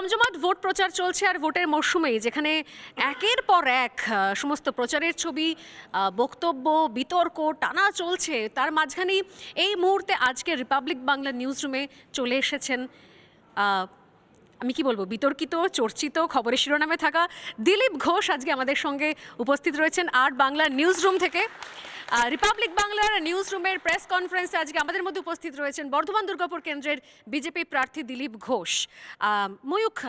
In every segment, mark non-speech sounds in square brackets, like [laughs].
জমজমাট ভোট প্রচার চলছে আর ভোটের মরশুমেই, যেখানে একের পর এক সমস্ত প্রচারের ছবি বক্তব্য, বিতর্ক টানা চলছে। তার মাঝখানেই এই মুহূর্তে আজকে রিপাবলিক বাংলা নিউজ রুমে চলে এসেছেন আমি কি বলব? বিতর্কিত, চর্চিত, খবরের শিরোনামে থাকা দিলীপ ঘোষ আজকে আমাদের সঙ্গে উপস্থিত রয়েছেন আট বাংলা নিউজ রুম থেকে রিপাবলিক বাংলার নিউজ রুমের প্রেস কনফারেন্সে আজকে আমাদের মধ্যে উপস্থিত রয়েছেন বর্ধমান দুর্গাপুর কেন্দ্রের বিজেপি প্রার্থী দিলীপ ঘোষ। ময়ূখ,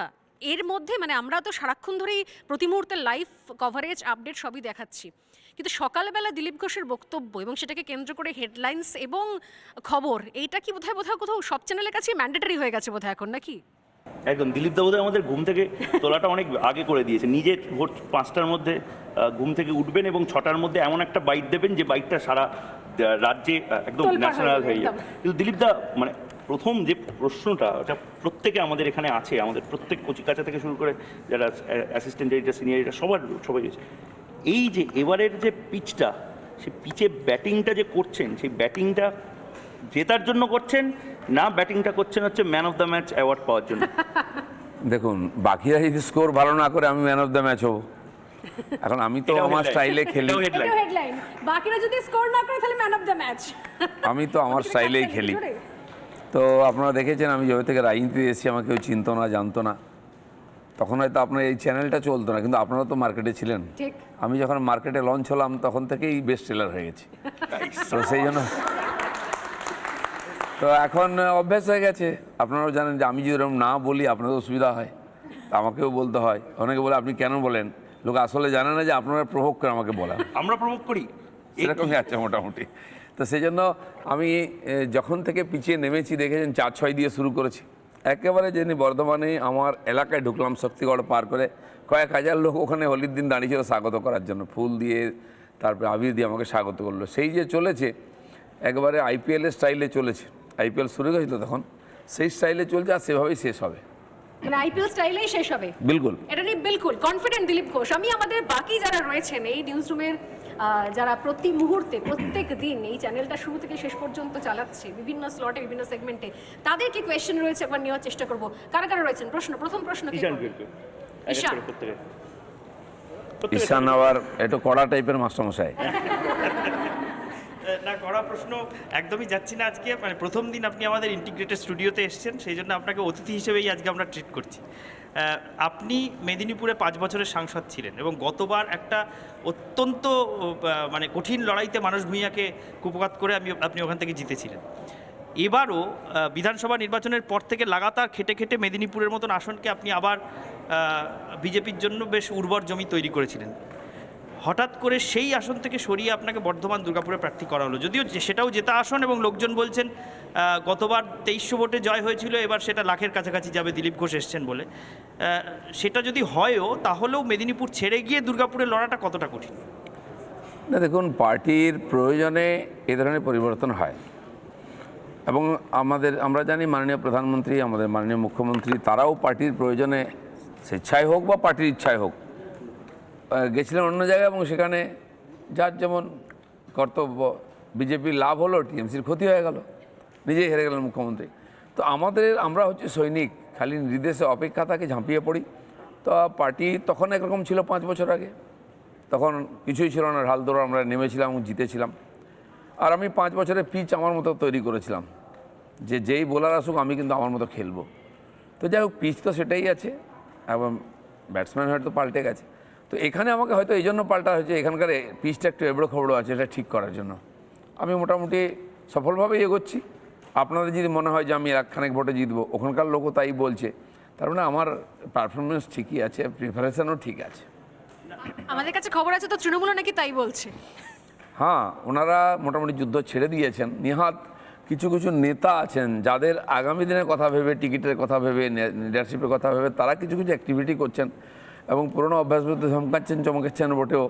এর মধ্যে মানে আমরা তো সারাক্ষণ ধরেই প্রতি মুহূর্তে লাইভ কভারেজ আপডেট সবই দেখাচ্ছি। কিন্তু সকালবেলা দিলীপ ঘোষের বক্তব্য এবং সেটাকে কেন্দ্র করে হেডলাইন্স এবং খবর, এইটা কি বোধহয় বোধহয় কোথাও সব চ্যানেলের কাছেই ম্যান্ডেটারি হয়ে গেছে বোধহয় এখন, নাকি? একদম দিলীপ দাবুদা আমাদের ঘুম থেকে তোলাটা অনেক আগে করে দিয়েছে। নিজে ভোর পাঁচটার মধ্যে ঘুম থেকে উঠবেন এবং ছটার মধ্যে এমন একটা বাইট দেবেন যে বাইকটা সারা রাজ্যে একদম ন্যাশনাল হয়ে যাবে কিন্তু দিলীপ দা মানে প্রথম যে প্রশ্নটা ওটা প্রত্যেকে আমাদের এখানে আছে আমাদের প্রত্যেক কচিকাচা থেকে শুরু করে যারা অ্যাসিস্ট্যান্ট এডিটার সিনিয়র এডিটার সবার সবাই আছে। এই যে এবারের যে পিচটা সে পিচে ব্যাটিংটা যে করছেন সেই ব্যাটিংটা জেতার জন্য করছেন না ব্যাটিংটা করছেন হচ্ছে man of the match award পাওয়ার জন্য? [laughs] দেখুন বাকিরা যদি স্কোর ভালো না করে আমি ম্যান অফ দ্য ম্যাচ হব। এখন আমি তো আমার স্টাইলে খেলি। বাকিরা যদি স্কোর না করে তাহলে ম্যান অফ দ্য ম্যাচ আমি তো আমার [laughs] স্টাইলেই [laughs] খেলি। তো আপনারা দেখেছেন আমি যবে থেকে রাজনীতিতে এসেছি আমাকে কেউ চিনতো না জানতো না। তখন হয়তো আপনার এই চ্যানেলটা চলতো না কিন্তু আপনারা তো মার্কেটে ছিলেন। আমি যখন মার্কেটে লঞ্চ হলাম তখন থেকেই বেস্ট সেলার হয়ে গেছি। তো সেই জন্য তো এখন অভ্যেস হয়ে গেছে। আপনারাও জানেন যে আমি যদি এরকম না বলি আপনাদের অসুবিধা হয়। তা আমাকেও বলতে হয়। অনেকে বলে আপনি কেন বলেন? লোক আসলে জানে না যে আপনারা প্রভোগ করে আমাকে বলা আমরা প্রভোগ করি। এরকমই আছে মোটামুটি। তো সেই জন্য আমি যখন থেকে পিছিয়ে নেমেছি দেখেছেন চার ছয় দিয়ে শুরু করেছি। একেবারে যিনি বর্ধমানে আমার এলাকায় ঢুকলাম শক্তিগড় পার করে কয়েক হাজার লোক ওখানে হোলির দিন দাঁড়িয়েছিল স্বাগত করার জন্য। ফুল দিয়ে তারপরে আবির দিয়ে আমাকে স্বাগত করল। সেই যে চলেছে একবারে আইপিএলের স্টাইলে চলেছে। আইপিএল শুরু হয়েছিল তখন। সেই স্টাইলে চলছে আর সেভাবেই শেষ হবে। মানে আইপিএল স্টাইলেই শেষ হবে? বিলকুল। এটা নিয়ে বিলকুল। কনফিডেন্ট দিলীপ ঘোষ। আমি আমাদের বাকি যারা রয়েছেন এই নিউজ রুমের যারা প্রতি মুহূর্তে প্রত্যেক দিন এই চ্যানেলটা শুরু থেকে শেষ পর্যন্ত চালাচ্ছে বিভিন্ন স্লটে বিভিন্ন সেগমেন্টে তাদের কি কোয়েশ্চেন রয়েছে একবার নেওয়ার চেষ্টা করব? কারা কারা রয়েছেন? প্রশ্ন প্রথম প্রশ্ন কে ঈশান ঈশান। আবার একটু কড়া টাইপের মাস্টারমশাই। [laughs] না করা প্রশ্ন একদমই যাচ্ছি না আজকে। মানে প্রথম দিন আপনি আমাদের ইন্টিগ্রেটেড স্টুডিওতে এসেছেন, সেই জন্য আপনাকে অতিথি হিসেবেই আজকে আমরা ট্রিট করছি। আপনি মেদিনীপুরে পাঁচ বছরের সাংসদ ছিলেন এবং গতবার একটা অত্যন্ত মানে কঠিন লড়াইতে মানুষ ভূঁইয়াকে কুপঘাত করে আমি, আপনি ওখান থেকে জিতেছিলেন। এবারও বিধানসভা নির্বাচনের পর থেকে লাগাতার খেটে খেটে মেদিনীপুরের মতন আসনকে আপনি আবার বিজেপির জন্য বেশ উর্বর জমি তৈরি করেছিলেন। হঠাৎ করে সেই আসন থেকে সরিয়ে আপনাকে বর্ধমান দুর্গাপুরে প্রার্থী করা হলো। যদিও সেটাও জেতা আসন এবং লোকজন বলছেন গতবার তেইশশো ভোটে জয় হয়েছিল, এবার সেটা লাখের কাছাকাছি যাবে দিলীপ ঘোষ এসছেন বলে। সেটা যদি হয়ও, তাহলেও মেদিনীপুর ছেড়ে গিয়ে দুর্গাপুরে লড়াটা কতটা কঠিন? না, দেখুন, পার্টির প্রয়োজনে এ ধরনের পরিবর্তন হয়। এবং আমাদের, আমরা জানি মাননীয় প্রধানমন্ত্রী, আমাদের মাননীয় মুখ্যমন্ত্রী, তারাও পার্টির প্রয়োজনে স্বেচ্ছায় হোক বা পার্টির ইচ্ছায় হোক গেছিলেন অন্য জায়গায় এবং সেখানে যার যেমন কর্তব্য বিজেপির লাভ হলো, টিএমসির ক্ষতি হয়ে গেল, নিজেই হেরে গেলেন মুখ্যমন্ত্রী। তো আমাদের, আমরা হচ্ছে সৈনিক, খালি নির্দেশে অপেক্ষা থাকে, ঝাঁপিয়ে পড়ি। তো পার্টি তখন একরকম ছিল পাঁচ বছর আগে। তখন কিছুই ছিল না, ঢাল দৌড় আমরা নেমেছিলাম, জিতেছিলাম। আর আমি পাঁচ বছরের পিচ আমার মতো তৈরি করেছিলাম। যে যেই বোলার আসুক, আমি কিন্তু আমার মতো খেলব। তো যাই হোক, পিচ তো সেটাই আছে। এবং ব্যাটসম্যান হয়তো পাল্টে গেছে। তো এখানে আমাকে হয়তো এই জন্য পাল্টা হয়েছে এখানকার পিচটা একটু এবড়ো খবড়ো আছে এটা ঠিক করার জন্য। আমি মোটামুটি সফলভাবেই এগোচ্ছি। আপনাদের যদি মনে হয় যে আমি একখানেক ভোটে জিতবো ওখানকার লোকও তাই বলছে। তার মানে আমার পারফরমেন্স ঠিকই আছে প্রিপারেশনও ঠিক আছে। আমাদের কাছে খবর আছে তো তৃণমূলও নাকি তাই বলছে? হ্যাঁ ওনারা মোটামুটি যুদ্ধ ছেড়ে দিয়েছেন। নিহাত কিছু কিছু নেতা আছেন যাদের আগামী দিনের কথা ভেবে টিকিটের কথা ভেবে লিডারশিপের কথা ভেবে তারা কিছু কিছু অ্যাক্টিভিটি করছেন। এবং পুরনো অভ্যাস বিরুদ্ধে ধমকাচ্ছেন চমকাচ্ছেন বটেও।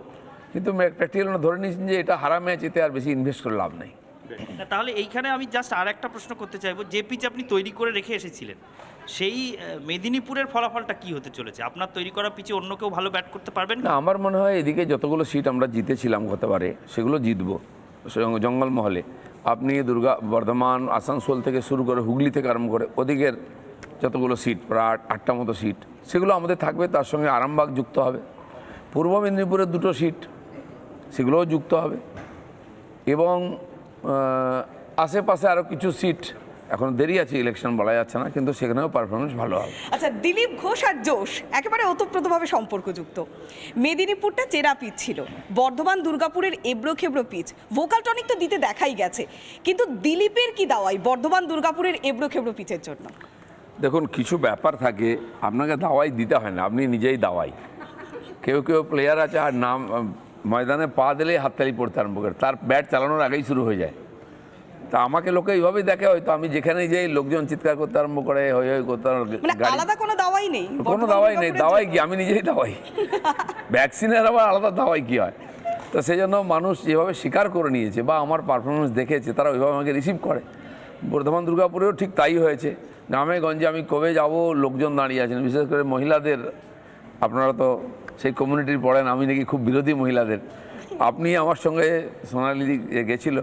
কিন্তু একটা প্র্যাকটিক্যাল ধরে নিয়েছেন যে এটা হারা ম্যাচ এতে আর বেশি ইনভেস্ট করে লাভ নেই। তাহলে এইখানে আমি জাস্ট আর একটা প্রশ্ন করতে চাইব যে পিচ আপনি তৈরি করে রেখে এসেছিলেন সেই মেদিনীপুরের ফলাফলটা কি হতে চলেছে? আপনার তৈরি করা পিচে অন্য কেউ ভালো ব্যাট করতে পারবেন? না আমার মনে হয় এদিকে যতগুলো সিট আমরা জিতেছিলাম গতবারে সেগুলো জিতবো জঙ্গলমহলে। আপনি দুর্গা বর্ধমান আসানসোল থেকে শুরু করে হুগলি থেকে আরম্ভ করে ওদিকের যতগুলো সিট প্রায় আট, আটটা মতো সিট সেগুলো আমাদের থাকবে, তার সঙ্গে আরামবাগ যুক্ত হবে। পূর্ব মেদিনীপুরের দুটো সিট সেগুলোও যুক্ত হবে। এবং আশেপাশে আরও কিছু সিট এখন দেরি আছে ইলেকশন বলা যাচ্ছে না, কিন্তু সেখানেও পারফরমেন্স ভালো হবে। আচ্ছা দিলীপ ঘোষ আর জোশ একেবারে ওতপ্রোতভাবে সম্পর্কযুক্ত। মেদিনীপুরটা চেরা পিচ ছিল, বর্ধমান দুর্গাপুরের এবড়ো খেবড়ো পিচ ভোকাল টনিক তো দিতে দেখাই গেছে, কিন্তু দিলীপের কি দাওয়াই বর্ধমান দুর্গাপুরের এবড়ো খেবড়ো পিচের জন্য? দেখুন কিছু ব্যাপার থাকে আপনাকে দাওয়াই দিতে হয় না আপনি নিজেই দাওয়াই কেউ কেউ প্লেয়ার আছে আর নাম ময়দানে পা দিলেই হাততালি পড়তে আরম্ভ করে তার ব্যাট চালানোর আগেই শুরু হয়ে যায় তা আমাকে লোকে এইভাবেই দেখে হয়তো আমি যেখানেই যাই লোকজন চিৎকার করতে আরম্ভ করে হই হই করতে। মানে আলাদা কোনো দাওয়াই নেই কোনো দাওয়াই নেই দাওয়াই? কি আমি নিজেই দাওয়াই [laughs] ভ্যাকসিনের আবার আলাদা দাওয়াই কি হয় তো সেই জন্য মানুষ যেভাবে স্বীকার করে নিয়েছে বা আমার পারফরমেন্স দেখেছে তারা ওইভাবে আমাকে রিসিভ করে বর্ধমান দুর্গাপুরেও ঠিক তাই হয়েছে। গ্রামে, গঞ্জে আমি কবে যাব, লোকজন দাঁড়িয়ে আছেন। বিশেষ করে মহিলাদের, আপনারা তো সেই কমিউনিটির পড়েন, আমি নাকি খুব বিরোধী মহিলাদের। আপনি আমার সঙ্গে সোনালি গেছিল।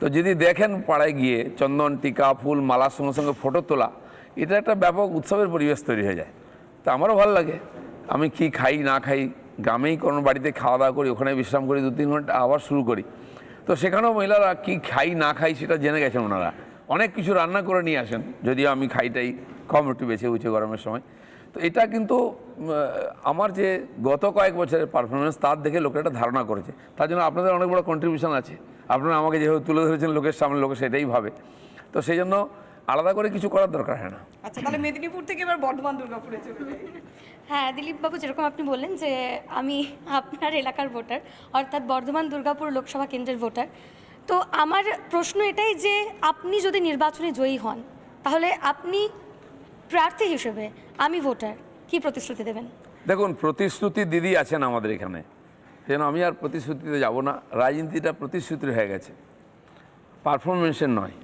তো যদি দেখেন পাড়ায় গিয়ে চন্দন, টিকা, ফুল মালার সঙ্গে সঙ্গে ফটো তোলা, এটা একটা ব্যাপক উৎসবের পরিবেশ তৈরি হয়ে যায়। তা আমারও ভালো লাগে। আমি কি খাই, না খাই, গ্রামেই কোনো বাড়িতে খাওয়া দাওয়া করি, ওখানে বিশ্রাম করি দু তিন ঘণ্টা আবার শুরু করি। তো সেখানেও মহিলারা কি খাই, না খাই, সেটা জেনে গেছেন ওনারা। অনেক কিছু রান্না করে নিয়ে আসেন যদিও আমি খাইটাই কম একটু বেছে উঠে গরমের সময়। তো এটা কিন্তু আমার যে গত কয়েক বছরের পারফরমেন্স তার দেখে লোকের একটা ধারণা করেছে। তার জন্য আপনাদের অনেক বড় কন্ট্রিবিউশন আছে। আপনারা আমাকে যেভাবে তুলে ধরেছেন লোকের সামনে লোকে সেটাই ভাবে। তো সেই জন্য আলাদা করে কিছু করার দরকার হয় না। আচ্ছা তাহলে মেদিনীপুর থেকে এবার বর্ধমান দুর্গাপুরে চলে যাই। হ্যাঁ দিলীপবাবু যেরকম আপনি বললেন যে আমি আপনার এলাকার ভোটার অর্থাৎ বর্ধমান দুর্গাপুর লোকসভা কেন্দ্রের ভোটার তো আমার প্রশ্ন এটাই যে আপনি যদি নির্বাচনে জয়ী হন, তাহলে আপনি প্রার্থী হিসেবে আমি ভোটার, কি প্রতিশ্রুতি দেবেন? দেখুন, প্রতিশ্রুতি দিদি আছেন আমাদের এখানে। যেন আমি আর প্রতিশ্রুতিতে যাব না, রাজনীতিটা প্রতিশ্রুতির হয়ে গেছে। পারফরমেন্সের নয়।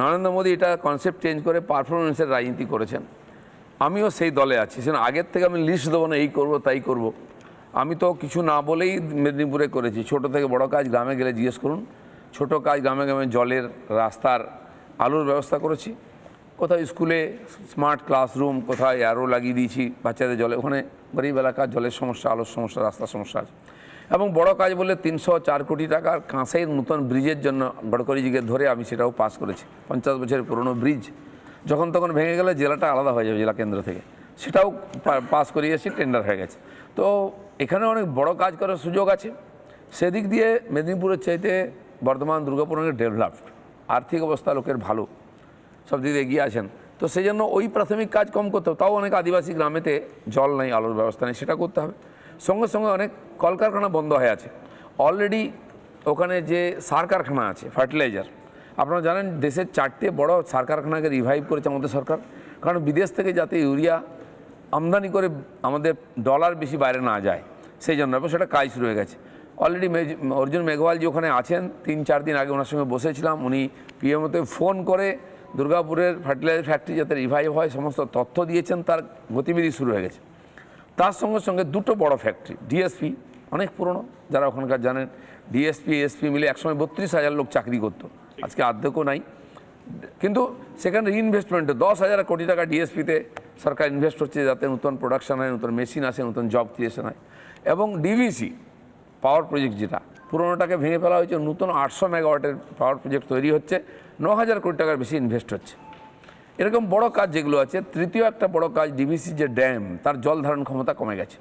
নরেন্দ্র মোদী এটা কনসেপ্ট চেঞ্জ করে পারফরমেন্সের রাজনীতি করেছেন। আমিও সেই দলে আছি। সেজন্য আগের থেকে আমি লিস্ট দেবো না, এই করব, তাই করব। আমি তো কিছু না বলেই মেদিনীপুরে করেছি। ছোট থেকে বড় কাজ, গ্রামে গেলে জিজ্ঞেস করুন। ছোট কাজ গ্রামে গ্রামে জলের রাস্তার আলোর ব্যবস্থা করেছি। কোথাও স্কুলে স্মার্ট ক্লাসরুম, কোথায় অ্যারো লাগিয়ে দিয়েছি বাচ্চাদের জলে। ওখানে গরিব এলাকার জলের সমস্যা, আলোর সমস্যা, রাস্তার সমস্যা আছে। এবং বড় কাজ বলে তিনশো চার কোটি টাকার কাঁসাইয়ের নতুন ব্রিজের জন্য গডকরিজিকে ধরে আমি সেটাও পাস করেছি। পঞ্চাশ বছরের পুরনো ব্রিজ, যখন তখন ভেঙে গেলে জেলাটা আলাদা হয়ে যাবে জেলা কেন্দ্র থেকে। সেটাও পাস করিয়েছি টেন্ডার হয়ে গেছে। তো এখানে অনেক বড় কাজ করার সুযোগ আছে। সেদিক দিয়ে মেদিনীপুরের চাইতে বর্ধমান দুর্গাপুর অনেক ডেভেলপড আর্থিক অবস্থা লোকের ভালো। সব দিকে এগিয়ে আছেন। তো সেই জন্য ওই প্রাথমিক কাজ কম করতে হবে। তাও অনেক আদিবাসী গ্রামেতে জল নেই, আলোর ব্যবস্থা নেই, সেটা করতে হবে। সঙ্গে সঙ্গে অনেক কলকারখানা বন্ধ হয়ে আছে। অলরেডি ওখানে যে সার কারখানা আছে ফার্টিলাইজার আপনারা জানেন, দেশের চারটে বড় সার কারখানাকে রিভাইভ করেছে আমাদের সরকার। কারণ বিদেশ থেকে যাতে ইউরিয়া আমদানি করে আমাদের ডলার বেশি বাইরে না যায়, সেই জন্য। সেটা কাজ শুরু হয়ে গেছে। অলরেডি অর্জুন মেঘওয়ালজি ওখানে আছেন। তিন, চার দিন আগে ওনার সঙ্গে বসেছিলাম। উনি পিএমওতে ফোন করে দুর্গাপুরের ফার্টিলাইজার ফ্যাক্টরি যাতে রিভাইভ হয়, সমস্ত তথ্য দিয়েছেন, তার গতিবিধি শুরু হয়ে গেছে। তার সঙ্গে সঙ্গে দুটো বড় ফ্যাক্টরি ডিএসপি অনেক পুরনো, যারা ওখানকার জানেন। ডিএসপি এসপি মিলে একসময় বত্রিশ হাজার লোক চাকরি করতো। আজকে আর্ধেকও নাই। কিন্তু সেখানে ইনভেস্টমেন্টে দশ হাজার কোটি টাকা ডিএসপিতে সরকার ইনভেস্ট হচ্ছে যাতে নতুন প্রোডাকশন হয়, নতুন মেশিন আসে, নতুন জব ক্রিয়েশন হয়। এবং ডিভিসি পাওয়ার প্রজেক্ট যেটা, পুরোনোটাকে ভেঙে ফেলা হয়েছে, নতুন আটশো মেগাওয়াটের পাওয়ার প্রজেক্ট তৈরি হচ্ছে, ন হাজার কোটি টাকার বেশি ইনভেস্ট হচ্ছে। এরকম বড় কাজ যেগুলো আছে, তৃতীয় একটা বড় কাজ ডিভিসি যে ড্যাম, তার জল ধারণ ক্ষমতা কমে গেছে।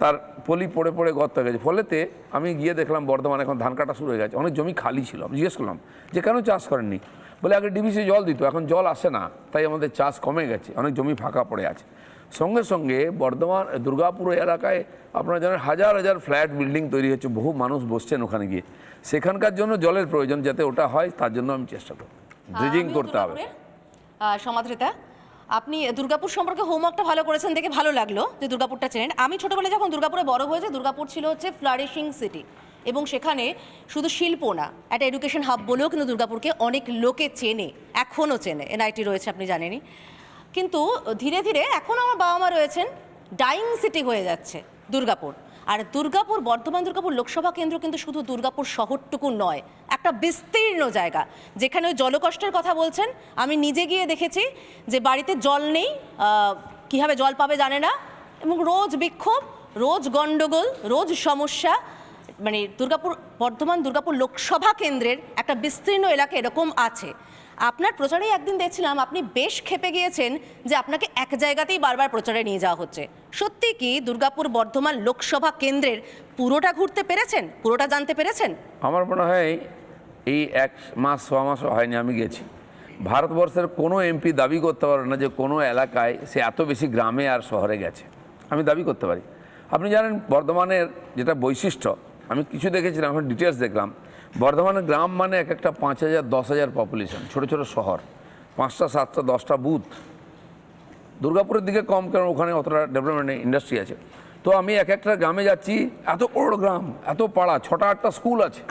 তার পলি পড়ে পড়ে গর্ত হয়ে গেছে। ফলেতে আমি গিয়ে দেখলাম বর্ধমান এখন ধান কাটা শুরু হয়ে গেছে। অনেক জমি খালি ছিল। আমি জিজ্ঞেস করলাম, যে কেন চাষ করেননি? বলে, আগে ডিভিসি জল দিত, এখন জল আসে না, তাই আমাদের চাষ কমে গেছে, অনেক জমি ফাঁকা পড়ে আছে। সঙ্গে সঙ্গে বর্ধমান দুর্গাপুর এলাকায় আপনারা জানেন হাজার হাজার ফ্ল্যাট বিল্ডিং তৈরি হচ্ছে বহু মানুষ বসছেন ওখানে গিয়ে। সেখানকার জন্য জলের প্রয়োজন যাতে ওটা হয় তার জন্য আমি চেষ্টা করব। ড্রিজিং আমিও করতে হবে। সমাদৃতা আপনি দুর্গাপুর সম্পর্কে হোমওয়ার্কটা ভালো করেছেন দেখে ভালো লাগল যে দুর্গাপুরটা চেনেন। আমি ছোটবেলায় যখন দুর্গাপুরে বড় হয়েছে দুর্গাপুর ছিল হচ্ছে ফ্লারিশিং সিটি এবং সেখানে শুধু শিল্প না একটা এডুকেশন হাব বলেও কিন্তু দুর্গাপুরকে অনেক লোকে চেনে এখনও চেনে। এনআইটি রয়েছে আপনি জানেনই। কিন্তু ধীরে ধীরে এখন আমার বাবা মা রয়েছেন ডাইং সিটি হয়ে যাচ্ছে দুর্গাপুর। আর দুর্গাপুর, বর্ধমান দুর্গাপুর লোকসভা কেন্দ্র কিন্তু শুধু দুর্গাপুর শহরটুকু নয়, একটা বিস্তীর্ণ জায়গা। যেখানে ওই জলকষ্টের কথা বলছেন, আমি নিজে গিয়ে দেখেছি যে বাড়িতে জল নেই কীভাবে জল পাবে জানে না। এবং রোজ বিক্ষোভ, রোজ গন্ডগোল রোজ সমস্যা। মানে দুর্গাপুর, বর্ধমান দুর্গাপুর লোকসভা কেন্দ্রের একটা বিস্তীর্ণ এলাকা এরকম আছে। আপনার প্রচারেই একদিন দেখছিলাম আপনি বেশ খেপে গিয়েছেন যে আপনাকে এক জায়গাতেই বারবার প্রচারে নিয়ে যাওয়া হচ্ছে। সত্যি কি দুর্গাপুর বর্ধমান লোকসভা কেন্দ্রের পুরোটা ঘুরতে পেরেছেন? পুরোটা জানতে পেরেছেন? আমার মনে হয় এই এক মাস, ছ মাসও হয়নি, আমি গেছি। ভারতবর্ষের কোনো এমপি দাবি করতে পারে না যে কোনো এলাকায় সে এত বেশি গ্রামে আর শহরে গেছে। আমি দাবি করতে পারি। আপনি জানেন, বর্ধমানের যেটা বৈশিষ্ট্য, আমি কিছু দেখেছিলাম, এখন ডিটেলস দেখলাম। বর্ধমানের গ্রাম মানে এক একটা পাঁচ হাজার, দশ হাজার পপুলেশন ছোটো ছোটো শহর। পাঁচটা, সাতটা, দশটা বুথ দুর্গাপুরের দিকে কম কারণ ওখানে অতটা ডেভেলপমেন্ট ইন্ডাস্ট্রি আছে। তো আমি এক একটা গ্রামে যাচ্ছি, এত বড় গ্রাম, এত পাড়া, ছটা, আটটা স্কুল আছে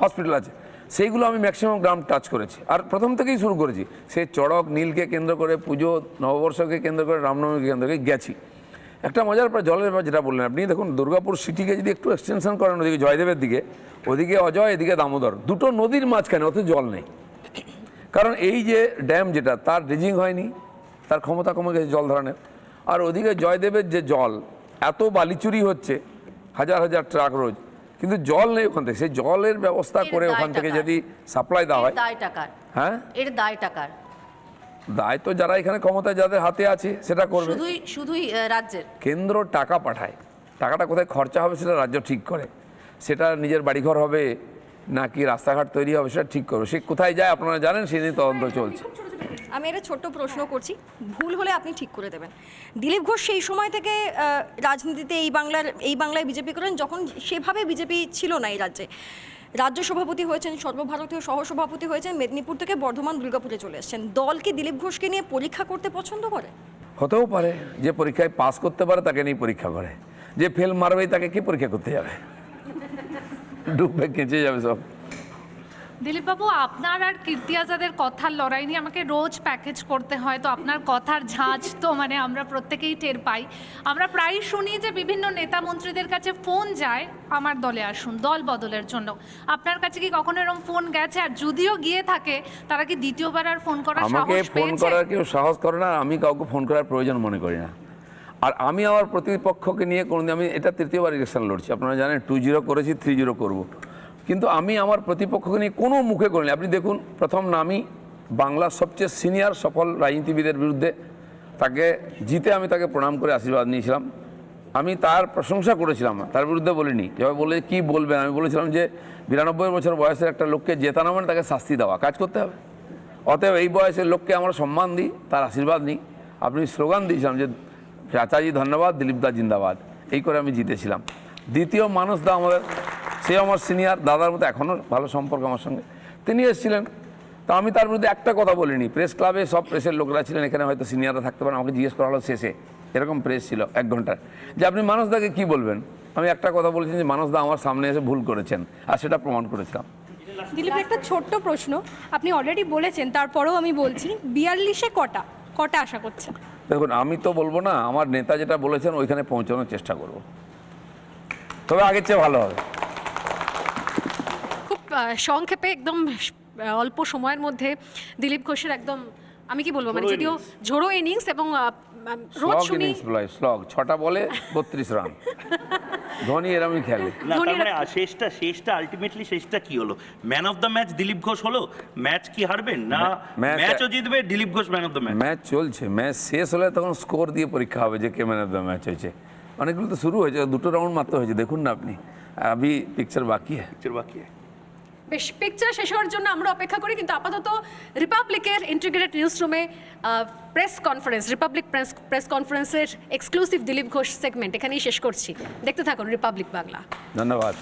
হসপিটাল আছে। সেইগুলো আমি ম্যাক্সিমাম গ্রাম টাচ করেছি। আর প্রথম থেকেই শুরু করেছি। সে চড়ক, নীলকে কেন্দ্র করে পুজো, নববর্ষকে কেন্দ্র করে, রামনবমীকে কেন্দ্র করে গেছি। একটা মজার পর জলের ব্যাপার যেটা বললেন আপনি। দেখুন দুর্গাপুর সিটিকে যদি একটু এক্সটেনশন করেন ওদিকে জয়দেবের দিকে ওদিকে অজয় এদিকে দামোদর দুটো নদীর মাঝখানে অত জল নেই। কারণ এই যে ড্যাম যেটা তার ড্রেজিং হয়নি তার ক্ষমতা কমে গেছে জল ধরনের। আর ওদিকে জয়দেবের যে জল এত বালিচুরি হচ্ছে হাজার হাজার ট্রাক রোজ। কিন্তু জল নেই ওখান থেকে সেই জলের ব্যবস্থা করে ওখান থেকে যদি সাপ্লাই দেওয়া হয়। হ্যাঁ? এর দায় টাকার। দায় তো যারা এখানে ক্ষমতা যাদের হাতে আছে সেটা করবে। শুধুই শুধুই রাজ্যের। কেন্দ্র টাকা পাঠায়। টাকাটা কোথায় খরচা হবে সেটা রাজ্য ঠিক করে। সেটা নিজের বাড়িঘর হবে নাকি রাস্তাঘাট তৈরি হবে সেটা ঠিক করবে। সে কোথায় যায় আপনারা জানেন সেই নিয়ে তদন্ত চলছে। আমি একটা ছোট্ট প্রশ্ন করছি। ভুল হলে আপনি ঠিক করে দেবেন। দিলীপ ঘোষ সেই সময় থেকে রাজনীতিতে এই বাংলার এই বাংলায় বিজেপি করেন যখন সেভাবে বিজেপি ছিল না এই রাজ্যে। রাজ্য সভাপতি হয়েছেন, সর্বভারতীয় সহসভাপতি হয়েছেন, মেদিনীপুর থেকে বর্ধমান দুর্গাপুরে চলে এসছেন। দল কি দিলীপ ঘোষকে নিয়ে পরীক্ষা করতে পছন্দ করে? হতেও পারে, যে পরীক্ষায় পাস করতে পারে তাকে নিয়ে পরীক্ষা করে। যে ফেল মারবে তাকে কি পরীক্ষা করতে যাবে? ডুববে কেঁচে যাবে সব। দিলীপবাবু আপনার আর কীর্তি আজাদের কথার লড়াই নিয়ে আমাকে রোজ প্যাকেজ করতে হয় তো আপনার কথার ঝাঁজ তো মানে আমরা প্রত্যেকেই টের পাই। আমরা প্রায়ই শুনি যে বিভিন্ন নেতা মন্ত্রীদের কাছে ফোন যায় আমার দলে আসুন দল বদলের জন্য। আপনার কাছে কি কখনো এরকম ফোন গেছে? আর যদিও গিয়ে থাকে তারা কি দ্বিতীয়বার আর ফোন করার আমাকে ফোন করার কেউ সাহস করে না আমি কাউকে ফোন করার প্রয়োজন মনে করি না। আর আমি আমার প্রতিপক্ষকে নিয়ে কোনোদিন আমি এটা তৃতীয়বার ইলেকশন লড়ছি আপনারা জানেন টু জিরো করেছি থ্রি জিরো করব। কিন্তু আমি আমার প্রতিপক্ষকে নিয়ে কোনো মুখে করিনি আপনি দেখুন, প্রথম নামই বাংলার সবচেয়ে সিনিয়র সফল রাজনীতিবিদের বিরুদ্ধে। তাকে জিতে আমি তাকে প্রণাম করে আশীর্বাদ নিয়েছিলাম। আমি তার প্রশংসা করেছিলাম, তার বিরুদ্ধে বলিনি। যেভাবে বলে কি বলবেন? আমি বলেছিলাম যে বিরানব্বই বছর বয়সের একটা লোককে জেতানো মানে তাকে শাস্তি দেওয়া, কাজ করতে হবে। অতএব এই বয়সের লোককে আমরা সম্মান দিই, তার আশীর্বাদ নিই। আপনি স্লোগান দিয়েছিলাম যে, চাচাজি ধন্যবাদ দিলীপ দা জিন্দাবাদ। এই করে আমি জিতেছিলাম। দ্বিতীয় মানুষ দা আমাদের সে আমার সিনিয়র দাদার মতো এখনও ভালো সম্পর্ক আমার সঙ্গে। তিনি এসেছিলেন। তো আমি তার বিরুদ্ধে একটা কথা বলিনি। প্রেস ক্লাবে সব প্রেসের লোকরা ছিলেন এখানে হয়তো সিনিয়ররা থাকতে পারেন। আমাকে জিজ্ঞেস করা হলো শেষে। এরকম প্রেস ছিল এক ঘণ্টার। যে আপনি মানুষদাকে কি বলবেন? আমি একটা কথা বলেছি যে মানুষদা আমার সামনে এসে ভুল করেছেন। আর সেটা প্রমাণ করেছিলাম। দিলীপ একটা ছোট্ট প্রশ্ন। আপনি অলরেডি বলেছেন তারপরেও আমি বলছি বিয়াল্লিশে কটা? কটা আশা করছেন? দেখুন আমি তো বলব না আমার নেতা যেটা বলেছেন ওইখানে পৌঁছানোর চেষ্টা করব। তবে আগের চেয়ে ভালো হবে। সংক্ষেপে একদম অল্প সময়ের মধ্যে দিলীপ ঘোষের একদম আমি কি বলব মানে যদিও ঝোড়ো ইনিংস এবং রোজ শুনি স্লগ ছটা বলে বত্রিশ রান ধোনি এরমই খেলে। না তার মানে শেষটা শেষটা আলটিমেটলি শেষটা কি হলো? Man of the match Dilip Ghosh হলো? ম্যাচ কি হারবেন? না ম্যাচও জিতবে Dilip Ghosh man of the match match চলছে। ম্যাচ শেষ হলে তখন স্কোর দিয়ে পরীক্ষা হবে যে কে ম্যান অফ দ্য ম্যাচ হয়েছে। অনেকগুলো তো শুরু হয়েছে দুটো রাউন্ড মাত্র হয়েছে। দেখুন না আপনি। আবি পিকচার বাকি। হ্যাঁ পিকচার বাকি। বেশ পিকচার শেষ হওয়ার জন্য আমরা অপেক্ষা করি, কিন্তু আপাতত রিপাবলিকের ইন্টিগ্রেটেড নিউজ রুমে press conference Republic press press কনফারেন্সের এক্সক্লুসিভ দিলীপ ঘোষ সেগমেন্ট এখানেই শেষ করছি। দেখতে থাকুন রিপাবলিক বাংলা ধন্যবাদ।